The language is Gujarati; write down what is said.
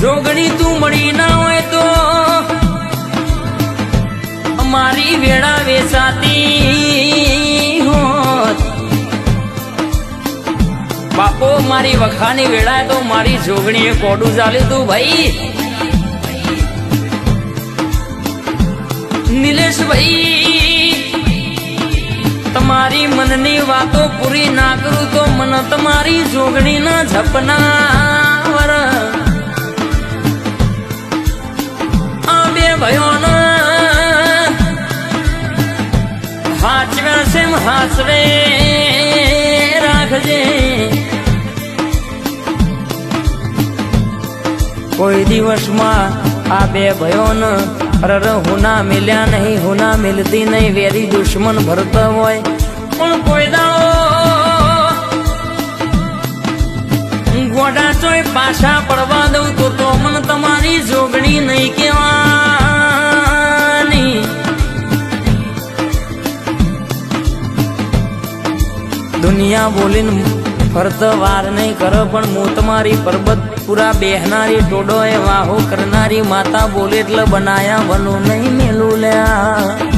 જોગણી તું મળી ના હોય તો મારી વેળા હોત. બાપો, મારી વખાની વેળા તો મારી જોગણીએ કોડું ચાલ્યું તું ભાઈ. નિલેશભાઈ, તમારી મનની વાતો પૂરી ના કરું તો મન તમારી જોગણીના ઝપના. કોઈ દિવસમાં આ બે ભયોને અરર હુના મિલ્યા નહીં, હુના મિલતી નહીં, વેરી દુશ્મન ભરતો હોય. પણ કોઈ દાડો ગોડા ચોય પાછા પડવા દઉં તો તો મન દુનિયા બોલીને ફરત વાર નહીં કરો, પણ હું તમારી પર્વત પૂરા બેહનારી ટોડો એ વાહો કરનારી, માતા બોલે એટલે બનાયા વનું નહીં મેલું લ્યા.